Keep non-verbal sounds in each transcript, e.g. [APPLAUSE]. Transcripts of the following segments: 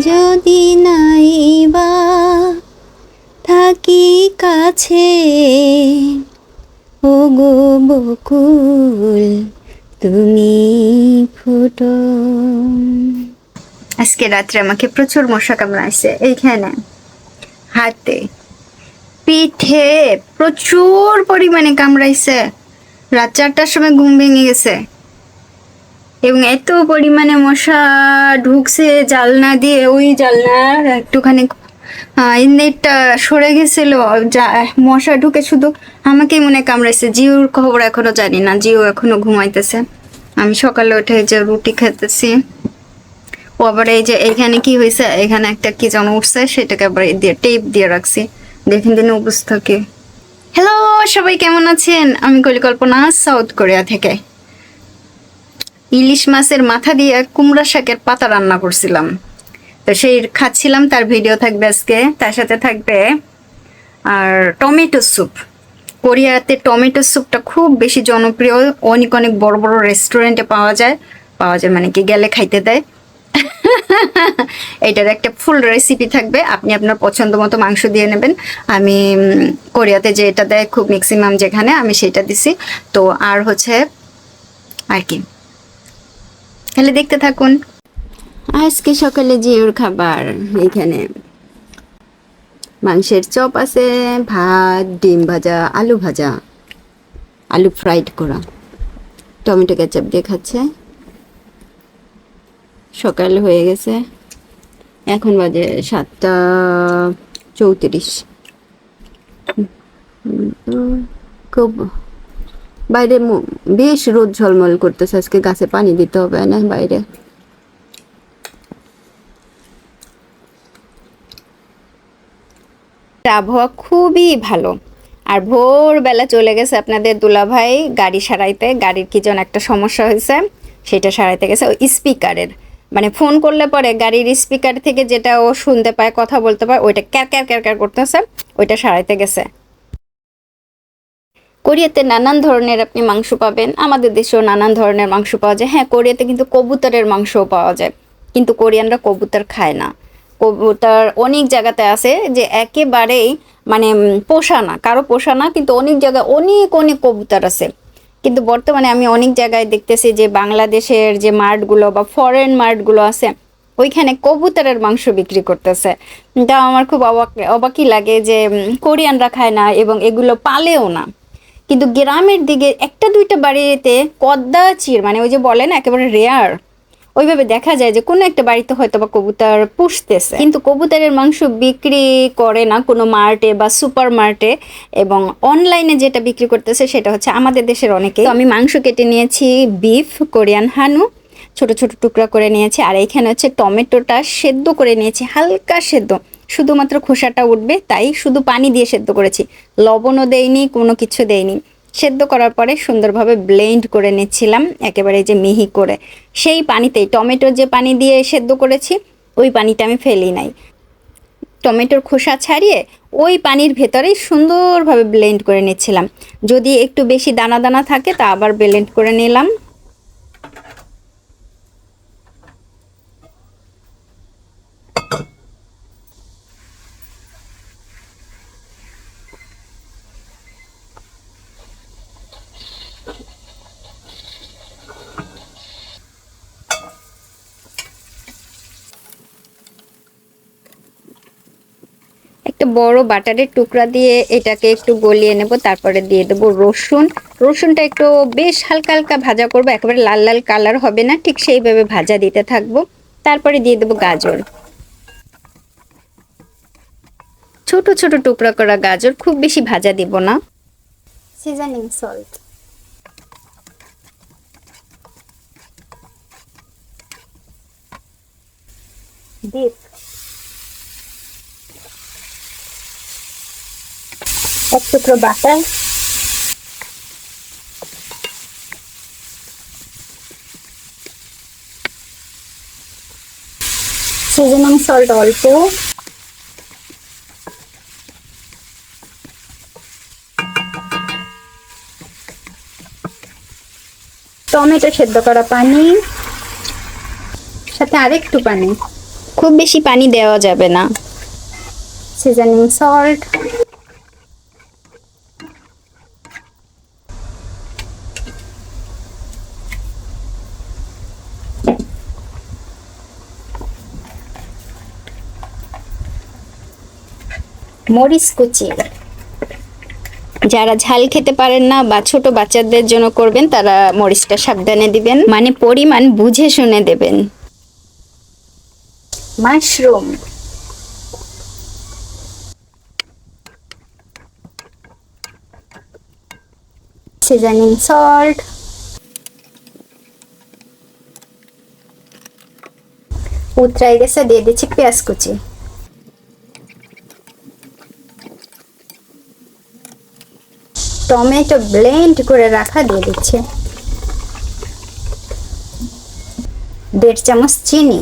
যদি নাই বা থাকি কাছে ও গো বকুল, তুমি ফুটো। আজকে রাত্রে আমাকে প্রচুর মশা কামড়াইছে, এইখানে। হাতে। পিঠে প্রচুর পরিমাণে কামড়াইছে। রাত চারটার সময় ঘুম ভেঙে গেছে। এবং এত পরিমাণে মশা ঢুকছে জালনা দিয়ে, ওই জালনার একটুখানি নেটটা সরে গেছিল মশা ঢুকে শুধু আমাকেই মনে কামড়াইছে। জিওর খবর এখনও জানি না, জিও এখনও ঘুমাইতেছে। আমি সকালে উঠে যে রুটি খেতেছি, ও আবার এই যে এখানে কি হয়েছে এখানে একটা কি যেন উঠছে, সেটাকে আবার দিয়ে টেপ দিয়ে রাখছি। দেখেন দিন অবস্থা কি। হ্যালো সবাই কেমন আছেন? আমি কলিকল্পনা, সাউথ কোরিয়া থেকে। ইলিশ মাছের মাথা দিয়ে কুমড়া শাকের পাতা রান্না করছিলাম। তো সেই খাচ্ছিলাম, তার ভিডিও থাকবে আজকে, তার সাথে থাকবে আর টমেটো স্যুপ। কোরিয়াতে টমেটো স্যুপটা খুব বেশি জনপ্রিয়, অনেক অনেক বড় বড় রেস্টুরেন্টে পাওয়া যায়। পাওয়া যায় মানে কি, গেলে খাইতে দেয়। [LAUGHS] এটার একটা ফুল রেসিপি থাকবে, আপনি আপনার পছন্দ মতো মাংস দিয়ে নেবেন। আমি কোরিয়াতে যে এটা দেয়, খুব ম্যাক্সিমাম যেখানে, আমি সেটা দিছি। তো আর হচ্ছে, আর কি। তাহলে দেখতে থাকুন। আজকে সকালে জিওর খাবার, এখানে মাংসের চপ আছে, ভাত, ডিম ভাজা, আলু ভাজা, আলু ফ্রাইড করা। টমেটো কেচাপ দিয়ে খাচ্ছে। সকাল হয়ে গেছে। এখন বাজে সাতটা চৌত্রিশ। খুব বাইরে বেশ রোদ ঝলমল করতেছে, আজকে গাছে পানি দিতে হবে না বাইরে। আবহাওয়া খুবই ভালো। আর ভোরবেলা চলে গেছে আপনাদের দুলাভাই গাড়ি সারাইতে। গাড়ির কি যেন একটা সমস্যা হয়েছে, সেটা সারাইতে গেছে। ওই স্পিকারের। মানে ফোন করলে পরে গাড়ির স্পিকার থেকে যেটা ও শুনতে পায়, কথা বলতে পায়, ওইটা ক্যার ক্যার ক্যার ক্যার করতেছে, ওইটা সারাইতে গেছে। কোরিয়াতে নানান ধরনের আপনি মাংস পাবেন। আমাদের দেশেও নানান ধরনের মাংস পাওয়া যায়। হ্যাঁ কোরিয়াতে কিন্তু কবুতরের মাংসও পাওয়া যায়। কিন্তু কোরিয়ানরা কবুতর খায় না। কবুতর অনেক জায়গাতে আছে যে একেবারেই মানে পোষা না, কারও পোষা না, কিন্তু অনেক জায়গায় অনেক অনেক কবুতর আছে। কিন্তু বর্তমানে আমি অনেক জায়গায় দেখতেছি যে বাংলাদেশের যে মার্টগুলো বা ফরেন মার্টগুলো আছে, ওইখানে কবুতরের মাংস বিক্রি করতেছে। তা আমার খুব অবাক, অবাকই লাগে যে কোরিয়ানরা খায় না এবং এগুলো পালেও না। কিন্তু গ্রামের দিকে একটা দুইটা বাড়িতে কদ্দা চির মানে ওই যে বলে না, একেবারে রেয়ার ওইভাবে দেখা যায় যে কোনো একটা বাড়িতে হয়তো বা কবুতর পুষতেছে। কিন্তু কবুতরের মাংস বিক্রি করে না কোনো মার্টে বা সুপার মার্টে এবং অনলাইনে যেটা বিক্রি করতেছে সেটা হচ্ছে আমাদের দেশের অনেকে আমি মাংস কেটে নিয়েছি বিফ কোরিয়ান হানু, ছোট ছোট টুকরা করে নিয়েছি, আর এখানে হচ্ছে টমেটোটা সেদ্ধ করে নিয়েছি, হালকা সেদ্ধ। শুধুমাত্র খোসাটা উঠবে, তাই শুধু পানি দিয়ে সেদ্ধ করেছি। লবণও দেইনি, কোনো কিছু দেইনি। সেদ্ধ করার পরে সুন্দরভাবে ব্লেন্ড করে নিচ্ছিলাম, একেবারে যে মিহি করে। সেই পানিতেই, টমেটো যে পানি দিয়ে সেদ্ধ করেছি, ওই পানিটা আমি ফেলি নাই। টমেটোর খোসা ছাড়িয়ে ওই পানির ভেতরেই সুন্দরভাবে ব্লেন্ড করে নিচ্ছিলাম। যদি একটু বেশি দানা দানা থাকে, তা আবার ব্লেন্ড করে নিলাম একটা বড় বাটারের টুকরা দিয়ে এটাকে একটু গলিয়ে নেব, তারপরে দিয়ে দেবো রসুন। রসুনটা একটু বেশ হালকা হালকা ভাজা করব, একেবারে লাল লাল কালার হবে না, ঠিক সেইভাবে ভাজা দিতে থাকব। তারপরে দিয়ে দেবো গাজর। ছোট ছোট টুকরা করা গাজর খুব বেশি ভাজা দিব না। সিজনিং সল্ট ডিপ এক টুকরো বাটার সিজনিং সল্ট অল্প। টমেটো সেদ্ধ করা পানি। সাথে আরেকটু পানি। খুব বেশি পানি দেওয়া যাবে না। সিজনিং সল্ট মরিচ কুচি। যারা ঝাল খেতে পারেন না বা ছোট বাচ্চাদের জন্য করবেন, তারা মরিচটা সাবধানে দিবেন। মানে পরিমাণ বুঝে শুনে দেবেন। মাশরুম। Seasoning salt. উতরাই গেছে, দিয়ে দিচ্ছি পেঁয়াজ কুচি। টমেটো ব্লেন্ড করে রাখা দিয়ে দিচ্ছে। দেড় চামচ চিনি।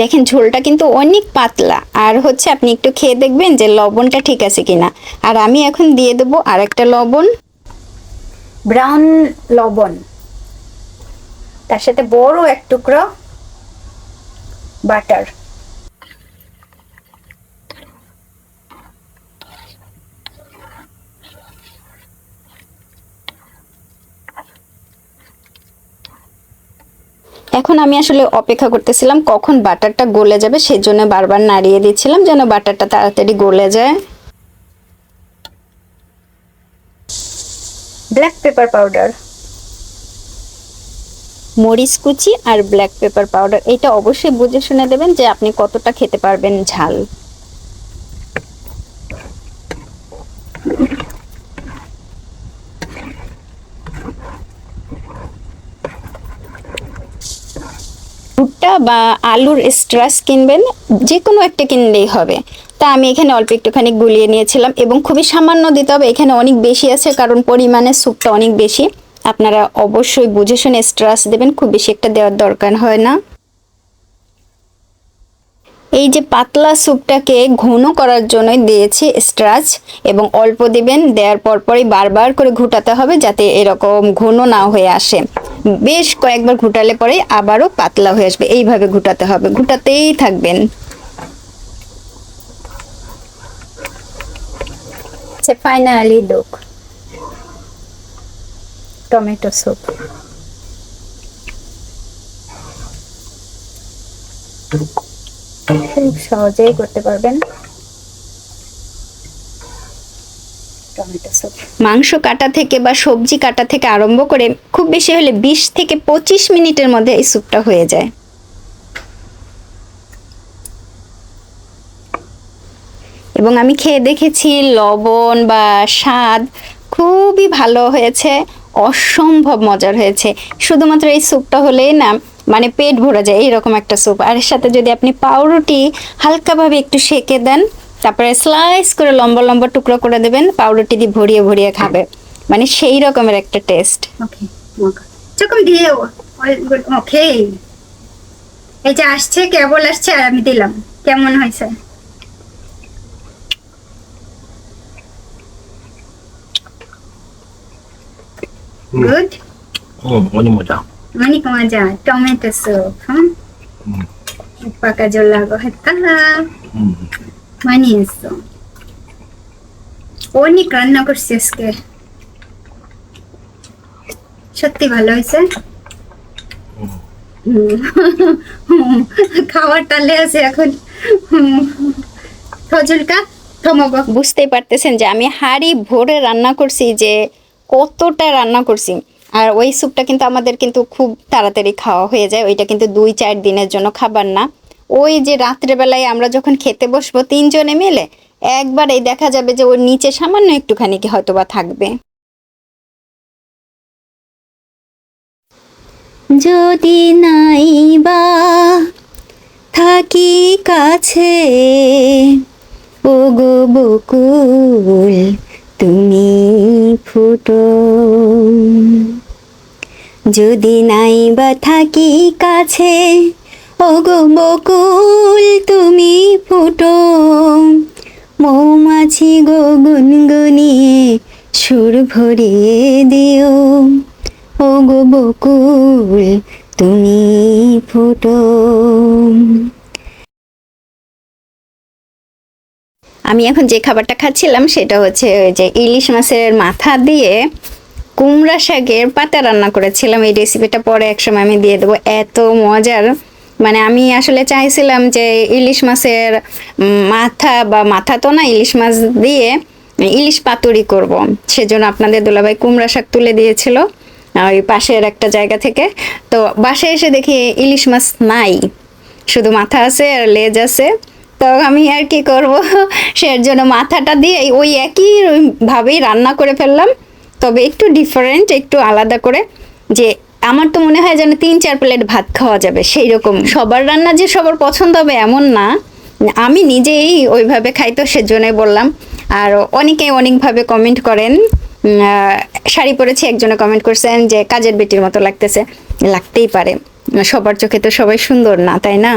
দেখেন, ঝোলটা কিন্তু অনেক পাতলা। আর হচ্ছে আপনি একটু খেয়ে দেখবেন যে লবণটা ঠিক আছে কিনা। আর আমি এখন দিয়ে দেবো আর একটা লবণ। ব্রাউন লবণ। তার সাথে বড় এক টুকরো বাটার। এখন আমি আসলে অপেক্ষা করতেছিলাম কখন বাটারটা গলে যাবে সেই জন্য বারবার নাড়িয়ে দিচ্ছিলাম যেন বাটারটা তাড়াতাড়ি গলে যায়। ব্ল্যাক পেপার পাউডার মরিচ কুচি আর ব্ল্যাক পেপার পাউডার এটা অবশ্যই বুঝে শুনে দেবেন যে আপনি কতটা খেতে পারবেন ঝাল। ভুট্টা বা আলুর স্ট্রাস কিনবেন যে কোনো একটা কিনলেই হবে। তা আমি এখানে অল্প একটুখানি গুলিয়ে নিয়েছিলাম এবং খুবই সামান্য দিতে হবে। এখানে অনেক বেশি আছে, কারণ পরিমাণে স্যুপটা অনেক বেশি। আপনারা অবশ্যই বুঝে শুনে স্ট্রাস দেবেন, খুব বেশি একটা দেওয়ার দরকার হয় না। এই যে পাতলা স্যুপটাকে ঘন করার জন্যই দিয়েছি স্ট্রাচ এবং অল্প দিবেন, দেওয়ার পর পরই বারবার করে ঘুটাতে হবে যাতে এরকম ঘন না হয়ে আসে। বেশ কয়েকবার ঘুটালে পরে আবারও পাতলা হয়ে আসবে, এইভাবে ঘুটাতে হবে, ঘুটাতেই থাকবেন। ফাইনালি লুক টমেটো স্যুপ খুব সহজেই করতে পারবেন। মাংস কাটা থেকে বা সবজি কাটা থেকে আরম্ভ করে খুব বেশি হলে বিশ থেকে পঁচিশ মিনিটের মধ্যে এই স্যুপটা হয়ে যায়। এবং আমি খেয়ে দেখেছি লবণ বা স্বাদ খুবই ভালো হয়েছে। অসম্ভব মজার হয়েছে। শুধুমাত্র এই স্যুপটা হলেই না মানে পেট ভরা যায় এরকম একটা স্যুপ। আর এর সাথে যদি আপনি পাউরুটি হালকাভাবে একটু সেকে দেন, তারপরে স্লাইস করে লম্বা লম্বা টুকরো করে দেবেন, পাউরুটি দিয়ে ভরিয়ে ভরিয়ে খাবে। মানে সেই রকমের একটা টেস্ট চকম দিয়ে ওকে এই যে আসছে, কেবল আসছে, আর আমি দিলাম। কেমন হয়েছে? Good? ও অনেক মজা। অনেক মজা। টমেটো স্যুপ হ্যাঁ? пока делала হ্যাঁ, তা। মানে এসো অনেক রান্না করছি আজকে। সত্যি ভালো হয়েছে? [LAUGHS] খাওয়ার টালে আছে এখন। থজুলকা থমক বুঝতেই পারতেছেন যে আমি হাড়ি ভরে রান্না করছি যে কতটা রান্না করছি। আর ওই স্যুপটা কিন্তু আমাদের কিন্তু খুব তাড়াতাড়ি খাওয়া হয়ে যায়। ওইটা কিন্তু দুই চার দিনের জন্য খাবার না। ওই যে রাত্রেবেলায় আমরা যখন খেতে বসবো তিনজনে মিলে, একবারেই দেখা যাবে যে ওর নিচে সামান্য একটুখানি কি হয়তো বা থাকবে। যদি নাই বা থাকি কাছে, ওগো বকুল তুমি ফুটো। যদি নাই বা থাকি কাছে, ওগো বকুল তুমি ফুটো। মৌমাছি গো গুনগুনিয়ে সুর ভরিয়ে দিও। ও গো বকুল তুমি ফুটো। আমি এখন যে খাবারটা খাচ্ছিলাম সেটা হচ্ছে ওই যে ইলিশ মাছের মাথা দিয়ে কুমড়া শাকের পাতা রান্না করেছিলাম। এই রেসিপিটা পরে একসময় আমি দিয়ে দেবো। এত মজার। মানে আমি আসলে চাইছিলাম যে ইলিশ মাছের মাথা বা মাথা তো না, ইলিশ মাছ দিয়ে ইলিশ পাতুরি করব। সেজন্য আপনাদের দুলাভাই কুমড়া শাক তুলে দিয়েছিল ওই পাশের একটা জায়গা থেকে। তো বাসায় এসে দেখি ইলিশ মাছ নাই। শুধু মাথা আছে আর লেজ আছে। তো আমি আর কি করব? সের জন্য মাথাটা দিয়ে ওই একই ভাবেই রান্না করে ফেললাম। তবে একটু ডিফারেন্ট একটু আলাদা করে যে আমার তো মনে হয় যেন তিন চার প্লেট ভাত খাওয়া যাবে সেই রকম সবার রান্না যে সবার পছন্দ হবে এমন না। আমি নিজেই ওইভাবে খাই তো সেজন্যই বললাম। আর অনেকে অনেকভাবে কমেন্ট করেন। শাড়ি পরেছি, একজনে কমেন্ট করছেন যে কাজের বেটির মতো লাগতেছে। লাগতেই পারে। সবার চোখে তো সবাই সুন্দর না, তাই না?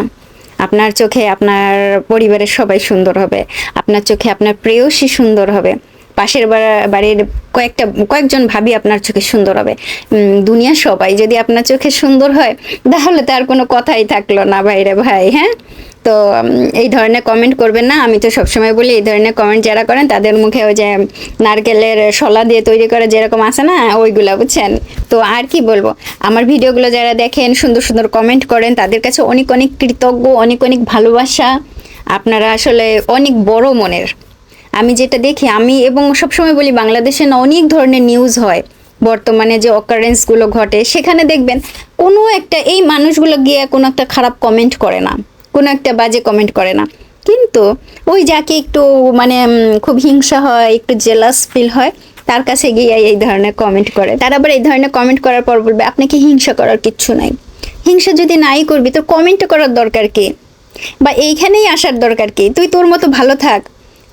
আপনার চোখে আপনার পরিবারের সবাই সুন্দর হবে। আপনার চোখে আপনার প্রেয়সী সুন্দর হবে। পাশের বাড়ির কয়েকটা কয়েকজন ভাবি আপনার চোখে সুন্দর হবে। দুনিয়া সবাই যদি আপনার চোখে সুন্দর হয়, তাহলে তার কোনো কথাই থাকল না ভাইরে ভাই হ্যাঁ? তো এই ধরনের কমেন্ট করবেন না। আমি তো সবসময় বলি, এই ধরনের কমেন্ট যারা করেন, তাদের মুখে ওই যে নারকেলের শলা দিয়ে তৈরি করে যেরকম আছে না, ওইগুলো, বুঝছেন? তো আর কি বলব? আমার ভিডিওগুলো যারা দেখেন, সুন্দর সুন্দর কমেন্ট করেন, তাদের কাছে অনেক অনেক কৃতজ্ঞ, অনেক অনেক ভালোবাসা। আপনারা আসলে অনেক বড় মনের। আমি যেটা দেখি, আমি এবং সবসময় বলি বাংলাদেশে না অনেক ধরনের নিউজ হয়। বর্তমানে যে অকারেন্সগুলো ঘটে, সেখানে দেখবেন কোনো একটা এই মানুষগুলো গিয়ে কোনো একটা খারাপ কমেন্ট করে না, কোনো একটা বাজে কমেন্ট করে না। কিন্তু ওই যাকে একটু মানে খুব হিংসা হয়, একটু জেলাস ফিল হয়, তার কাছে গিয়ে এই ধরনের কমেন্ট করে। তার আবার এই ধরনের কমেন্ট করার পর বলবে, আপনাকে হিংসা করার কিচ্ছু নাই। হিংসা যদি নাই করবি, তোর কমেন্ট করার দরকার কি? বা এইখানেই আসার দরকার কি? তুই তোর মতো ভালো থাক।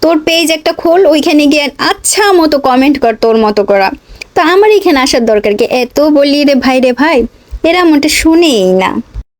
তোর পেজ একটা খোল, ওইখানে গিয়ে আচ্ছা মতো কমেন্ট কর তোর মতো করা। তো আমার এখানে আসার দরকার কি? এত বলি রে ভাই রে ভাই, এরা মোটে শুনেই না।